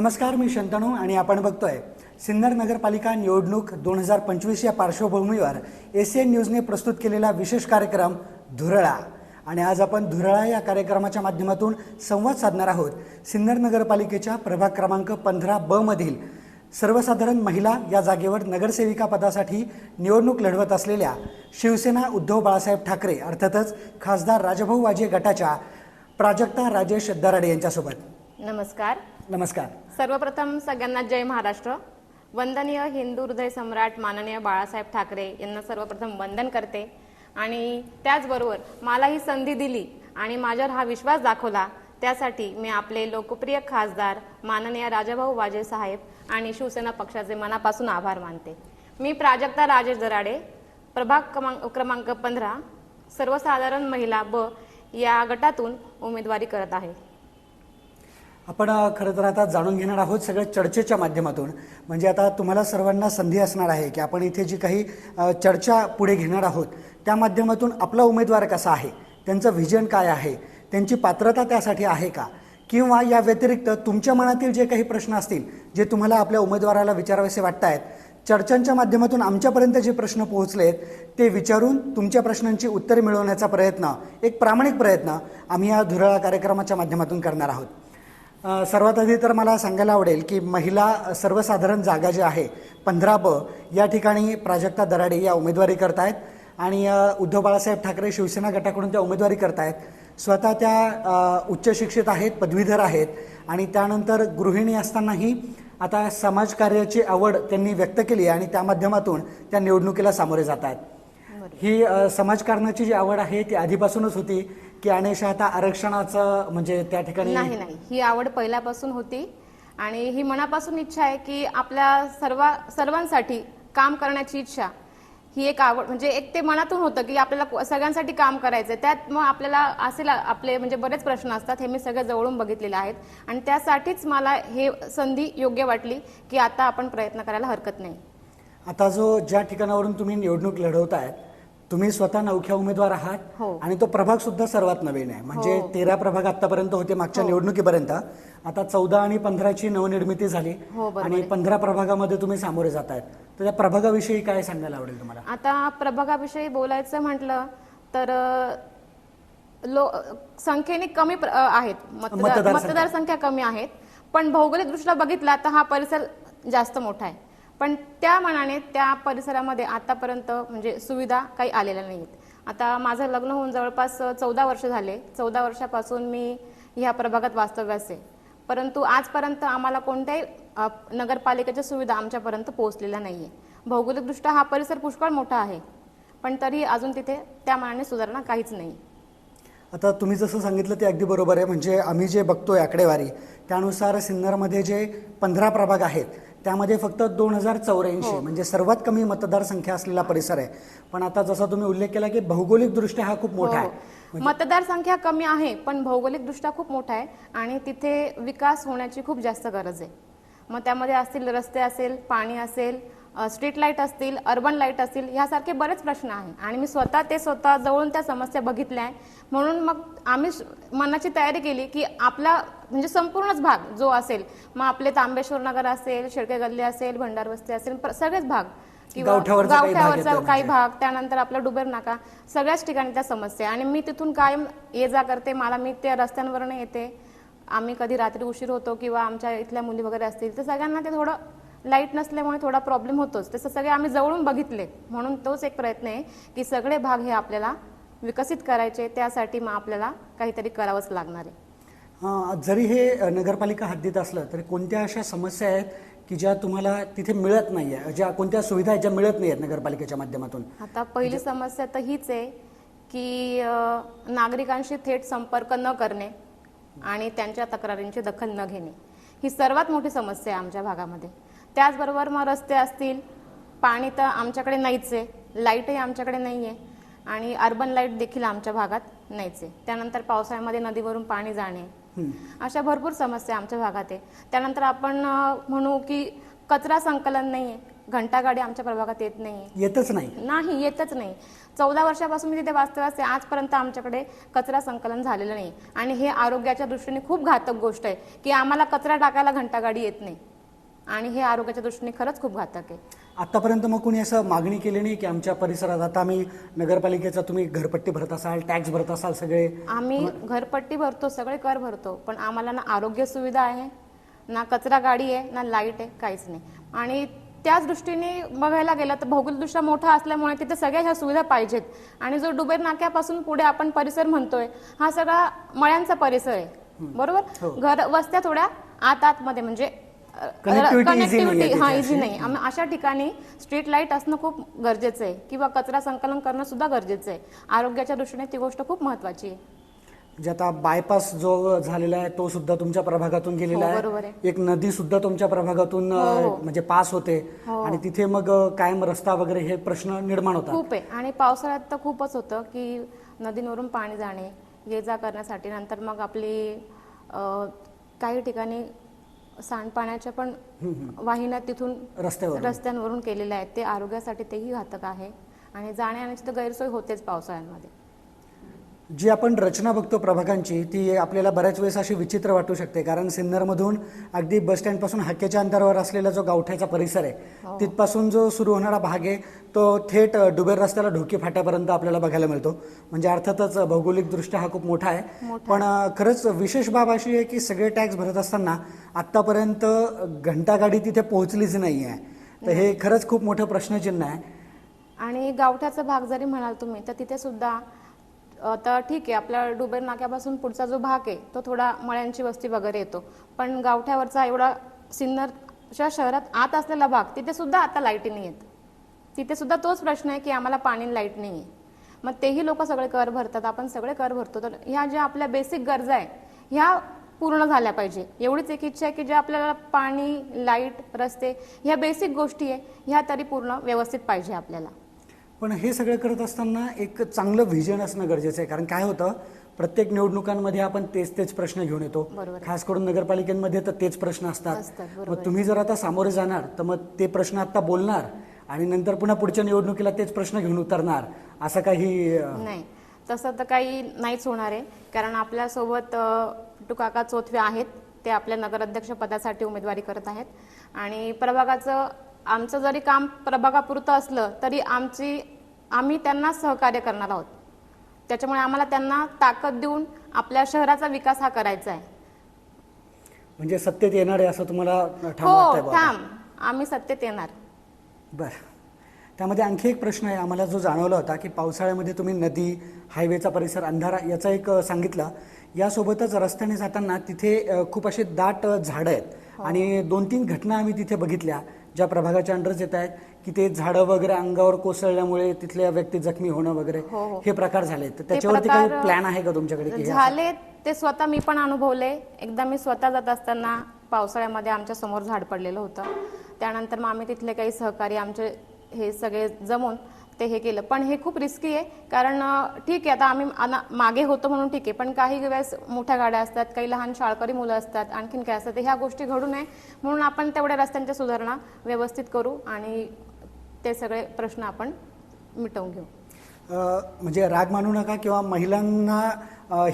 नमस्कार मी शंतनू आणि आपण बघतोय सिन्नर नगरपालिका निवडणूक दोन हजार पंचवीस या पार्श्वभूमीवर एसीएन न्यूजने प्रस्तुत केलेला विशेष कार्यक्रम धुरळा. आणि आज आपण धुरळा या कार्यक्रमाच्या माध्यमातून संवाद साधणार आहोत. सिन्नर नगरपालिकेच्या प्रभाग क्रमांक पंधरा ब मधील सर्वसाधारण महिला या जागेवर नगरसेविका पदासाठी निवडणूक लढवत असलेल्या शिवसेना उद्धव बाळासाहेब ठाकरे अर्थातच खासदार राजभाऊ वाजे गटाच्या प्राजक्ता राजेश दराडे यांच्यासोबत. नमस्कार. नमस्कार. सर्वप्रथम सगळ्यांना जय महाराष्ट्र. वंदनीय हिंदू हृदय सम्राट माननीय बाळासाहेब ठाकरे यांना सर्वप्रथम वंदन करते. आणि त्याचबरोबर मला ही संधी दिली आणि माझ्यावर हा विश्वास दाखवला. त्यासाठी मी आपले लोकप्रिय खासदार माननीय राजाभाऊ वाजे साहेब आणि शिवसेना पक्षाचे मनापासून आभार मानते. मी प्राजक्ता राजेश दराडे प्रभाग क्रमांक क्रमांक पंधरा सर्वसाधारण महिला ब या गटातून उमेदवारी करत आहे. आपण खरं तर आता जाणून घेणार आहोत सगळ्या चर्चेच्या माध्यमातून. म्हणजे आता तुम्हाला सर्वांना संधी असणार आहे की आपण इथे जी काही चर्चा पुढे घेणार आहोत त्या माध्यमातून आपला उमेदवार कसा आहे त्यांचं व्हिजन काय आहे त्यांची पात्रता त्यासाठी आहे का? किंवा या व्यतिरिक्त तुमच्या मनातील जे काही प्रश्न असतील जे तुम्हाला आपल्या उमेदवाराला विचारावेसे वाटत आहेत चर्चांच्या माध्यमातून आमच्यापर्यंत जे प्रश्न पोहोचलेत ते विचारून तुमच्या प्रश्नांची उत्तरे मिळवण्याचा प्रयत्न एक प्रामाणिक प्रयत्न आम्ही या धुराळा कार्यक्रमाच्या माध्यमातून करणार आहोत. सर्वात आधी तर मला सांगायला आवडेल की महिला सर्वसाधारण जागा जी आहे पंधरा ब या ठिकाणी प्राजक्ता दराडे या उमेदवारी करतायत. आणि उद्धव बाळासाहेब ठाकरे शिवसेना गटाकडून त्या उमेदवारी करतायत. स्वतः त्या उच्च शिक्षित आहेत पदवीधर आहेत. आणि त्यानंतर गृहिणी असतानाही आता समाजकार्याची आवड त्यांनी व्यक्त केली आणि त्या माध्यमातून त्या निवडणुकीला सामोरे जात आहेत ही समाजकारणाची जी आवड आहे ती आधीपासूनच होती. की अनेशा आता आरक्षणाचं म्हणजे त्या ठिकाणी नाही नाही. ही आवड पहिल्यापासून होती. आणि ही मनापासून इच्छा आहे की आपल्या सर्व सर्वांसाठी काम करण्याची इच्छा ही एक आवड म्हणजे एक ते मनातून होतं की आपल्याला सगळ्यांसाठी काम करायचं त्यात मग आपल्याला असेल आपले म्हणजे बरेच प्रश्न असतात. हे मी सगळे जवळून बघितलेले आहेत. आणि त्यासाठीच मला हे संधी योग्य वाटली की आता आपण प्रयत्न करायला हरकत नाही. आता जो ज्या ठिकाणावरून तुम्ही निवडणूक लढवतायत तुम्ही स्वतः नवख्या उमेदवार आहात हो. आणि तो प्रभाग सुद्धा सर्वात नवीन आहे. म्हणजे हो. तेरा प्रभाग आतापर्यंत होते मागच्या निवडणुकीपर्यंत. आता चौदा आणि पंधराची नवनिर्मिती झाली हो, बरोबर आणि पंधरा प्रभागामध्ये तुम्ही सामोरे जात आहेत तर त्या प्रभागाविषयी काय सांगायला आवडेल तुम्हाला? आता प्रभागाविषयी बोलायचं म्हटलं तर अ, लो संख्येने कमी प्र- अ, आहेत. मतदार मतदारसंख्या. कमी आहेत. पण भौगोलिकदृष्ट्या बघितला तर हा परिसर जास्त मोठा आहे. पण त्या मनाने त्या परिसरामध्ये आतापर्यंत म्हणजे सुविधा काही आलेल्या नाहीत. आता माझं लग्न होऊन जवळपास चौदा वर्ष झाले. चौदा वर्षापासून मी ह्या प्रभागात वास्तव्यास आहे. परंतु आजपर्यंत आम्हाला कोणत्याही नगरपालिकेच्या सुविधा आमच्यापर्यंत पोहोचलेल्या नाहीये. भौगोलिकदृष्ट्या हा परिसर पुष्कळ मोठा आहे. पण तरी अजून तिथे त्या मनाने सुधारणा काहीच नाही. आता तुम्ही जसं सांगितलं ते अगदी बरोबर आहे. म्हणजे आम्ही जे बघतोय आकडेवारी त्यानुसार सिन्नरमध्ये जे पंधरा प्रभाग आहेत त्यामध्ये फक्त दोन हजार चौऱ्याऐंशी म्हणजे सर्वात कमी मतदारसंख्या असलेला परिसर आहे. पण आता जसा तुम्ही उल्लेख केला की भौगोलिकदृष्ट्या हा खूप मोठा आहे. हो. मतदार संख्या कमी आहे पण भौगोलिकदृष्ट्या खूप मोठा आहे आणि तिथे विकास होण्याची खूप जास्त गरज आहे. मग त्यामध्ये असतील रस्ते असेल पाणी असेल स्ट्रीट लाइट असतील अर्बन लाइट असतील ह्यासारखे बरेच प्रश्न आहे आणि मी स्वतः ते स्वतः जवळून त्या समस्या बघितल्या आहे म्हणून मग आम्ही मनाची तयारी केली की आपला म्हणजे संपूर्णच भाग जो असेल मग आपले तांबेश्वर नगर असेल शेळके गल्ली असेल भंडार वस्ती असेल सगळेच भाग. भाग गावठ्यावरचा येतोय काही भाग त्यानंतर आपला डुबेर नाका सगळ्याच ठिकाणी त्या समस्या. आणि मी तिथून कायम ये जा करते मला मी त्या रस्त्यांवरनं येते. आम्ही कधी रात्री उशीर होतो किंवा आमच्या इथल्या मुली वगैरे असतील तर सगळ्यांना ते थोडं लाइट नसल्यामुळे थोडा प्रॉब्लेम होतोच. तसं सगळे आम्ही जवळून बघितले. म्हणून तोच एक प्रयत्न आहे की सगळे भाग हे आपल्याला विकसित करायचे त्यासाठी मग आपल्याला काहीतरी करावंच लागणार आहे. जरी हे नगरपालिका हद्दीत असलं तरी कोणत्या अशा समस्या आहेत की ज्या तुम्हाला तिथे मिळत नाही आहे ज्या कोणत्या सुविधा आहेत ज्या मिळत नाही आहेत नगरपालिकेच्या माध्यमातून? आता पहिली समस्या तर हीच आहे की नागरिकांशी थेट संपर्क न करणे आणि त्यांच्या तक्रारींची दखल न घेणे ही सर्वात मोठी समस्या आहे आमच्या भागामध्ये. त्याचबरोबर मग रस्ते असतील पाणी तर आमच्याकडे नाहीच आहे लाईटही आमच्याकडे नाही आहे आणि अर्बन लाइट देखील आमच्या भागात नाहीच आहे. त्यानंतर पावसाळ्यामध्ये नदीवरून पाणी जाणे. अशा भरपूर समस्या आमच्या भागात आहे. त्यानंतर आपण म्हणू की कचरा संकलन नाही आहे. घंटागाडी आमच्या प्रभागात येत नाही येतच नाही. नाही येतच नाही. चौदा वर्षापासून मी तिथे वास्तव्यास आहे. आजपर्यंत आमच्याकडे कचरा संकलन झालेलं नाही. आणि हे आरोग्याच्या दृष्टीने खूप घातक गोष्ट आहे की आम्हाला कचरा टाकायला घंटागाडी येत नाही. आणि हे आरोग्याच्या दृष्टीने खरंच खूप घातक आहे. आतापर्यंत मग कोणी असं मागणी केली नाही की आमच्या परिसरात आता आम्ही नगरपालिकेचा तुम्ही घरपट्टी भरत असाल टॅक्स भरत असाल सगळे? आम्ही घरपट्टी भरतो सगळे कर भरतो पण आम्हाला ना आरोग्य सुविधा आहे ना कचरा गाडी आहे ना लाइट आहे काहीच नाही. आणि त्याच दृष्टीने बघायला गेलं तर भौगोलिकदृष्ट्या मोठा असल्यामुळे तिथे सगळ्या ह्या सुविधा पाहिजेत. आणि जो डुबेर नाक्यापासून पुढे आपण परिसर म्हणतोय हा सगळा मळ्यांचा परिसर आहे. बरोबर? घर वस्त्या थोड्या आत आतमध्ये म्हणजे कनेक्टिव्हिटी हा अशी. इझी नाही अशा ठिकाणी स्ट्रीट लाइट असणं खूप गरजेचं आहे किंवा कचरा संकलन करणं सुद्धा गरजेचं आहे. आरोग्याच्या दृष्टीने ती गोष्ट खूप महत्वाची आहे. म्हणजे आता बायपास जो झालेला आहे तो सुद्धा तुमच्या प्रभागातून गेलेला हो, बरोबर आहे. एक नदी सुद्धा तुमच्या प्रभागातून हो, अ, म्हणजे पास होते. आणि तिथे मग अ, कायम रस्ता वगैरे हे प्रश्न निर्माण होतात. खूप आहे. आणि पावसाळ्यात तर खूपच होतं की नदींवरून पाणी जाणे ये जा करण्यासाठी. नंतर मग आपली अ, काही ठिकाणी सांडपाण्याच्या पण वाहिन्या तिथून रस्त्यावर रस्त्यांवरून केलेल्या आहेत. ते आरोग्यासाठी तेही घातक आहे. आणि जाण्या येण्याची तर गैरसोय होतेच पावसाळ्यांमध्ये. जी आपण रचना बघतो प्रभागांची ती आपल्याला बऱ्याच वेळेस अशी विचित्र वाटू शकते. कारण सिन्नरमधून अगदी बस स्टँडपासून हाकेच्या अंतरावर असलेला जो गावठ्याचा परिसर आहे तिथपासून जो सुरू होणारा भाग आहे तो थेट डुबेर रस्त्याला ढोकी फाट्यापर्यंत आपल्याला बघायला मिळतो. म्हणजे अर्थातच भौगोलिकदृष्ट्या हा खूप मोठा आहे. पण खरंच विशेष बाब अशी आहे की सगळे टॅक्स भरत असताना आत्तापर्यंत घंटागाडी तिथे पोहोचलीच नाही आहे तर हे खरंच खूप मोठं प्रश्नचिन्ह आहे. आणि गावठ्याचा भाग जरी म्हणाल तुम्ही तर तिथे सुद्धा तर ठीक आहे आपल्या डुबेर नाक्यापासून पुढचा जो भाग आहे तो थोडा मळ्यांची वस्ती वगैरे येतो. पण गावठ्यावरचा एवढा सिन्नरच्या शहरात आत असलेला भाग तिथे सुद्धा आता लाईटी नाही येत तिथे सुद्धा तोच प्रश्न आहे की आम्हाला पाणी लाइट नाही आहे मग तेही लोक सगळे कर भरतात आपण सगळे कर भरतो. तर ह्या ज्या आपल्या बेसिक गरजा आहे ह्या पूर्ण झाल्या पाहिजे. एवढीच एक इच्छा आहे की ज्या आपल्याला पाणी लाइट रस्ते ह्या बेसिक गोष्टी आहे ह्या तरी पूर्ण व्यवस्थित पाहिजे आपल्याला. पण हे सगळं करत असताना एक चांगलं व्हिजन असणं गरजेचं आहे. कारण काय होतं प्रत्येक निवडणुकांमध्ये आपण तेच तेच प्रश्न घेऊन येतो. खास करून नगरपालिकेमध्ये तर तेच प्रश्न असतात. मग तुम्ही जर आता सामोरे जाणार तर मग ते प्रश्न आता बोलणार आणि नंतर पुन्हा पुढच्या निवडणुकीला तेच प्रश्न घेऊन उतरणार असं काही नाही. तसं तर काही नाहीच होणार आहे. कारण आपल्यासोबत अ, काका चोथवे आहेत. ते आपल्या नगराध्यक्ष पदासाठी उमेदवारी करत आहेत. आणि प्रभागाचं आमचं जरी काम प्रभागापुरतं असलं तरी आमची आम्ही त्यांना सहकार्य करणार आहोत. त्याच्यामुळे आम्हाला त्यांना ताकद देऊन आपल्या शहराचा विकास हा करायचा आहे. म्हणजे सत्तेत येणार आहे असं तुम्हाला ठाम हो? ठाम. आम्ही सत्तेत येणार. बरं. त्यामध्ये आणखी एक प्रश्न आहे. आम्हाला जो जाणवला होता की पावसाळ्यामध्ये तुम्ही नदी हायवेचा परिसर अंधारा याचा एक अ, सांगितलं. यासोबतच रस्त्याने जाताना तिथे अ, खूप असे दाट अ, झाडं आहेत. आणि दोन तीन घटना आम्ही तिथे बघितल्या. ज्या प्रभागाच्या अंडरच येत आहेत की ते झाडं वगैरे अंगावर कोसळल्यामुळे तिथल्या व्यक्ती जखमी होणं वगैरे हो, हो. हे प्रकार झाले तर त्याच्यावरती काही प्रकार, प्लॅन आहे का तुमच्याकडे की हे असं- झाले ते स्वतः मी पण अनुभवले. एकदा मी स्वतः जात असताना पावसाळ्यामध्ये आमच्यासमोर झाड पडलेलं होतं. त्यानंतर मग आम्ही तिथले काही सहकारी आमचे हे सगळे जमून ते हे केलं. पण हे खूप रिस्की आहे. कारण ठीक आहे आता आम्ही मागे होतो म्हणून ठीक आहे. पण काही वेळेस मोठ्या गाड्या असतात काही लहान शाळकरी मुलं असतात आणखीन काय असतात ह्या गोष्टी घडू नये. म्हणून आपण तेवढ्या रस्त्यांच्या सुधारणा व्यवस्थित करू आणि ते सगळे प्रश्न आपण मिटवून घेऊ. म्हणजे राग मानू नका किंवा महिलांना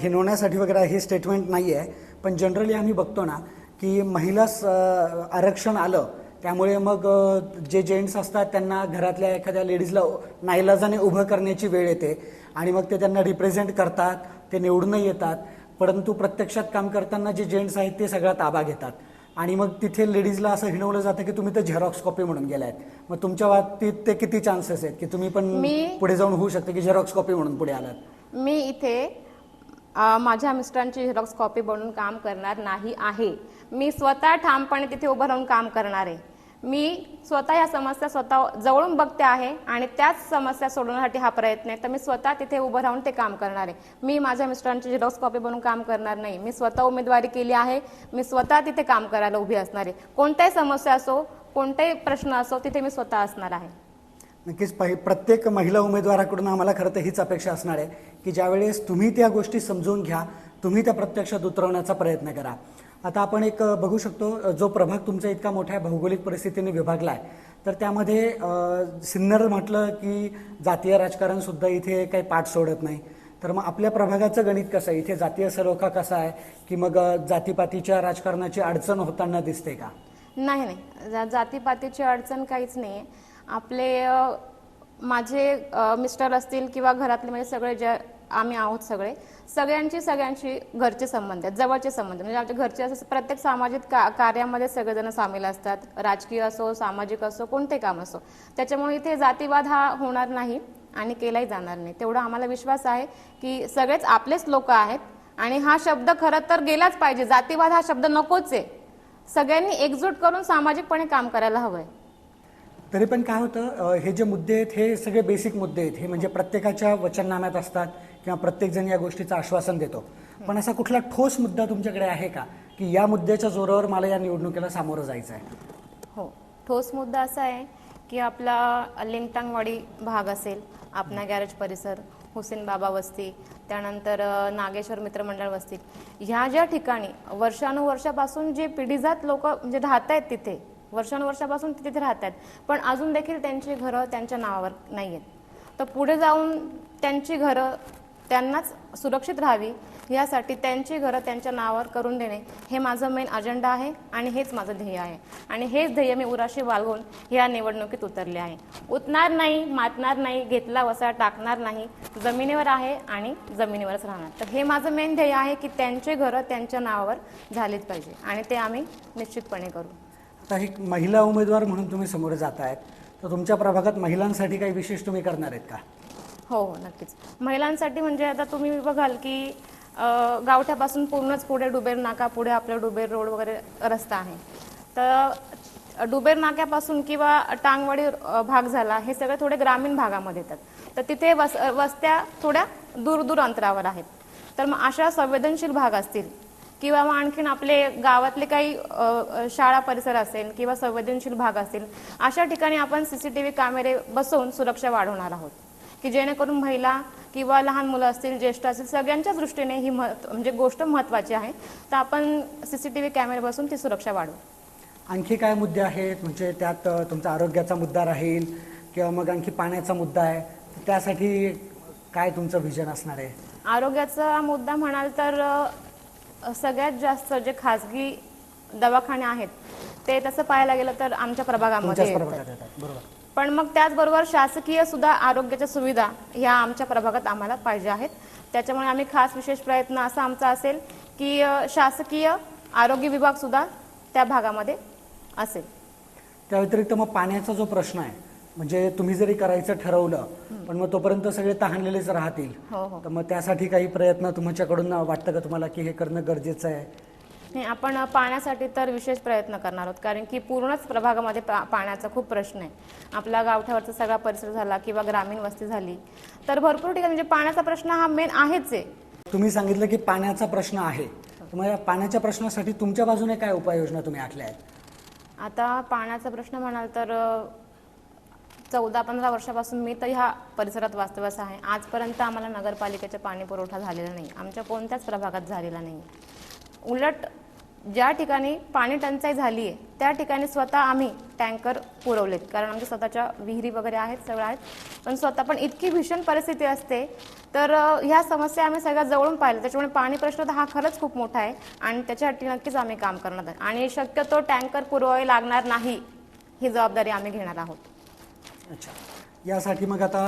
हिनवण्यासाठी वगैरे हे स्टेटमेंट नाही आहे पण जनरली आम्ही बघतो ना की महिला स- आरक्षण आलं त्यामुळे मग जे जेंट्स असतात त्यांना घरातल्या एखाद्या लेडीजला नाईलाजाने उभं करण्याची वेळ येते आणि मग ते त्यांना रिप्रेझेंट करतात ते निवडूनही येतात. परंतु प्रत्यक्षात काम करताना जे जेंट्स आहेत ते सगळा ताबा घेतात. आणि मग तिथे लेडीजला असं हिणवलं जातं की तुम्ही तर झेरॉक्स कॉपी म्हणून गेलायत मग तुमच्या बाबतीत ते किती चान्सेस आहेत की तुम्ही पण मी- पुढे जाऊन होऊ शकते की झेरॉक्स कॉपी म्हणून पुढे आलात? मी इथे अ, माझ्या मिस्टरांची झेरॉक्स कॉपी बनवून काम करणार नाही आहे. मी स्वतः ठामपणे तिथे उभं राहून काम करणार आहे. मी स्वतः या समस्या स्वतः जवळून बघते आहे आणि त्याच समस्या सोडवण्यासाठी हा प्रयत्न आहे. तर मी स्वतः तिथे उभं राहून ते काम करणार आहे. मी माझ्या मिस्टरांची झेरॉक्स कॉपी बनवून काम करणार नाही. मी स्वतः उमेदवारी केली आहे. मी स्वतः तिथे काम करायला उभी असणार आहे. कोणत्याही समस्या असो कोणताही प्रश्न असो तिथे मी स्वतः असणार आहे. नक्कीच प्रत्येक महिला उमेदवाराकडून आम्हाला खरं तर हीच अपेक्षा असणार आहे की ज्यावेळेस तुम्ही त्या गोष्टी समजून घ्या तुम्ही त्या प्रत्यक्षात उतरवण्याचा प्रयत्न करा. आता आपण एक बघू शकतो जो प्रभाग तुमचा इतका मोठ्या भौगोलिक परिस्थितीने विभागला आहे. तर त्यामध्ये सिन्नर म्हटलं की जातीय राजकारण सुद्धा इथे काही पाठ सोडत नाही. तर मग आपल्या प्रभागाचं गणित कसं आहे? इथे जातीय सलोखा कसा आहे? की मग जातीपातीच्या राजकारणाची अडचण होताना दिसते का? नाही नाही. जा- जातीपातीची अडचण काहीच नाही आपले माझे मिस्टर असतील किंवा घरातले म्हणजे सगळे ज्या आम्ही आहोत सगळे. सगळ्यांची सगळ्यांशी घरचे संबंध आहेत जवळचे संबंध म्हणजे आमच्या घरचे असं प्रत्येक सामाजिक का कार्यामध्ये सगळेजण सामील असतात. राजकीय असो सामाजिक असो कोणते काम असो. त्याच्यामुळे इथे जातीवाद हा होणार नाही आणि केलाही जाणार नाही. तेवढा आम्हाला विश्वास आहे की सगळेच आपलेच लोक आहेत आणि हा शब्द खरं तर गेलाच पाहिजे. जातीवाद हा शब्द नकोच आहे. सगळ्यांनी एकजूट करून सामाजिकपणे काम करायला हवंय. तरी पण काय होतं हे जे मुद्दे आहेत हे सगळे बेसिक मुद्दे आहेत. हे म्हणजे प्रत्येकाच्या वचननाम्यात असतात किंवा प्रत्येकजण या गोष्टीचं आश्वासन देतो. पण असा कुठला ठोस मुद्दा तुमच्याकडे आहे का की या मुद्द्याच्या जोरावर मला या निवडणुकीला सामोरं जायचं आहे हो. ठोस मुद्दा असा आहे की आपला लिंगटांगवाडी भाग असेल आपणा गॅरेज परिसर हुसेन बाबा वस्ती त्यानंतर नागेश्वर मित्रमंडळ वस्ती. ह्या ज्या ठिकाणी वर्षानुवर्षापासून जे पिढीजात लोक म्हणजे राहत आहेत तिथे वर्षानुवर्षापासून ते तिथे राहत आहेत पण अजून देखील त्यांची घरं त्यांच्या नावावर नाही आहेत तर पुढे जाऊन त्यांची घरं त्यांनाच सुरक्षित राहावी यासाठी त्यांची घरं त्यांच्या नावावर करून देणे हे माझं मेन अजेंडा आहे आणि हेच माझं ध्येय आहे. आणि हेच ध्येय मी उराशी बाळगून या निवडणुकीत उतरले आहे. उतणार नाही मातणार नाही घेतला वसा टाकणार नाही जमिनीवर आहे आणि जमिनीवरच राहणार. तर हे माझं मेन ध्येय आहे की त्यांचे घरं त्यांच्या नावावर झालीच पाहिजे आणि ते आम्ही निश्चितपणे करू. आता एक महिला उमेदवार म्हणून तुम्ही समोर जात आहेत तर तुमच्या प्रभागात महिलांसाठी काही विशेष तुम्ही करणार आहेत का? हो हो नक्कीच. महिलांसाठी म्हणजे आता तुम्ही बघाल की अ, गावठ्यापासून पूर्णच पुढे डुबेर नाका पुढे आपलं डुबेर रोड वगैरे रस्ता आहे. तर डुबेर नाक्यापासून किंवा टांगवाडी अ, भाग झाला हे सगळे थोडे ग्रामीण भागामध्ये येतात. तर तिथे वस वस्त्या थोड्या दूर दूर अंतरावर आहेत. तर मग अशा संवेदनशील भाग असतील किंवा मग आणखीन आपले गावातले काही शाळा परिसर असेल किंवा संवेदनशील भाग असतील अशा ठिकाणी आपण सीसीटीव्ही कॅमेरे बसवून सुरक्षा वाढवणार आहोत. की जेणेकरून महिला किंवा लहान मुलं असतील ज्येष्ठ असतील सगळ्यांच्या दृष्टीने ही महत्त्व म्हणजे गोष्ट महत्वाची आहे. तर आपण सीसीटीव्ही कॅमेरे बसून ती सुरक्षा वाढवू. आणखी काय मुद्दे आहेत? म्हणजे त्यात तुमचा आरोग्याचा मुद्दा राहील किंवा मग आणखी पाण्याचा मुद्दा आहे. त्यासाठी काय तुमचं विजन असणार आहे? आरोग्याचा मुद्दा म्हणाल तर सगळ्यात जास्त जे खाजगी दवाखाने आहेत ते तसं पाहायला गेलं तर आमच्या प्रभागामध्ये तुमच्याच येतात. प्रभागात येतात. बरोबर. पण मग त्याचबरोबर शासकीय सुद्धा आरोग्याच्या सुविधा ह्या आमच्या प्रभागात आम्हाला पाहिजे आहेत. त्याच्यामुळे आम्ही खास विशेष प्रयत्न असा आमचा असेल की अ, शासकीय आरोग्य विभाग सुद्धा त्या भागामध्ये असेल. त्या व्यतिरिक्त मग पाण्याचा जो प्रश्न आहे म्हणजे तुम्ही जरी करायचं ठरवलं पण मग तोपर्यंत सगळे तहानलेलेच राहतील. हो हो. तर मग त्यासाठी काही प्रयत्न तुमच्याकडून वाटतं का तुम्हाला की हे करणं गरजेचं आहे? नाही आपण पाण्यासाठी तर विशेष प्रयत्न करणार आहोत. कारण की पूर्णच प्रभागामध्ये पा- पाण्याचा खूप प्रश्न आहे. आपला गावठ्यावरचा सगळा परिसर झाला किंवा ग्रामीण वस्ती झाली तर भरपूर ठिकाणी म्हणजे पाण्याचा प्रश्न हा मेन आहेच आहे. तुम्ही सांगितलं की पाण्याचा प्रश्न आहे. तर मग या पाण्याच्या प्रश्नासाठी तुमच्या बाजूने काय उपाययोजना तुम्ही आखल्या आहेत? आता पाण्याचा प्रश्न म्हणाल तर चौदा पंधरा वर्षापासून मी तर ह्या परिसरात वास्तव्यास आहे. आजपर्यंत आम्हाला नगरपालिकेचा पाणी पुरवठा झालेला नाही. आमच्या कोणत्याच प्रभागात झालेला नाही. उलट ज्या ठिकाणी पाणी टंचाई झाली आहे त्या ठिकाणी स्वतः आम्ही टँकर पुरवलेत. कारण आमच्या स्वतःच्या विहिरी वगैरे आहेत सगळं आहेत. पण स्वतः पण इतकी भीषण परिस्थिती असते. तर ह्या समस्या आम्ही सगळ्या जवळून पाहिल्या. त्याच्यामुळे पाणी प्रश्न तर हा खरंच खूप मोठा आहे. आणि त्याच्यासाठी नक्कीच आम्ही काम करणार आहे आणि शक्यतो टँकर पुरवावे लागणार नाही ही जबाबदारी आम्ही घेणार आहोत. अच्छा. यासाठी मग आता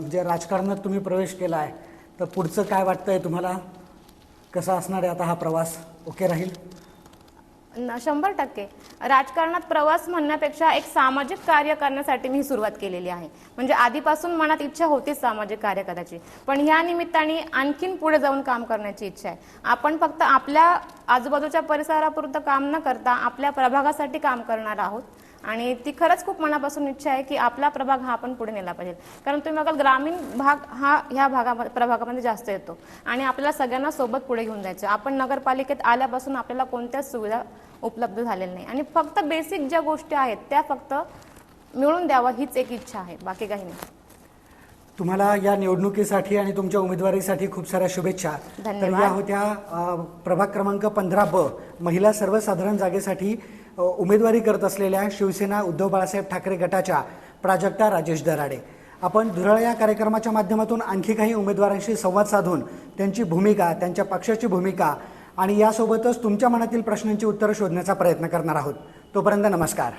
म्हणजे राजकारणात तुम्ही प्रवेश केला आहे तर पुढचं काय वाटतंय तुम्हाला? कसा असणार आहे आता हा प्रवास? ओके राहील? शंभर टक्के. राजकारणात प्रवास म्हणण्यापेक्षा एक सामाजिक कार्य करण्यासाठी मी सुरुवात केलेली आहे. म्हणजे आधीपासून मनात इच्छा होतीच सामाजिक कार्य करायची. पण ह्या निमित्ताने आणखीन पुढे जाऊन काम करण्याची इच्छा आहे. आपण फक्त आपल्या आजूबाजूच्या परिसरापुरतं काम न करता आपल्या प्रभागासाठी काम करणार आहोत. आणि ती खरंच खूप मनापासून इच्छा आहे की आपला प्रभाग हा आपण पुढे नेला पाहिजे. कारण तुम्ही बघाल ग्रामीण भाग हा ह्या भागामध्ये प्रभागामध्ये जास्त येतो. आणि आपल्याला सगळ्यांना सोबत पुढे घेऊन जायचं. आपण नगरपालिकेत आल्यापासून आपल्याला कोणत्याच सुविधा उपलब्ध झालेल्या नाही. आणि फक्त बेसिक ज्या गोष्टी आहेत त्या फक्त मिळून द्यावं हीच एक इच्छा आहे. बाकी काही नाही. तुम्हाला या निवडणुकीसाठी आणि तुमच्या उमेदवारीसाठी खूप साऱ्या शुभेच्छा. तर. या होत्या प्रभाग क्रमांक पंधरा ब महिला सर्वसाधारण जागेसाठी उमेदवारी करत असलेल्या शिवसेना उद्धव बाळासाहेब ठाकरे गटाच्या प्राजक्ता राजेश दराडे. आपण धुरळ या कार्यक्रमाच्या माध्यमातून आणखी काही उमेदवारांशी संवाद साधून त्यांची भूमिका त्यांच्या पक्षाची भूमिका आणि यासोबतच तुमच्या मनातील प्रश्नांची उत्तरं शोधण्याचा प्रयत्न करणार आहोत. तोपर्यंत नमस्कार.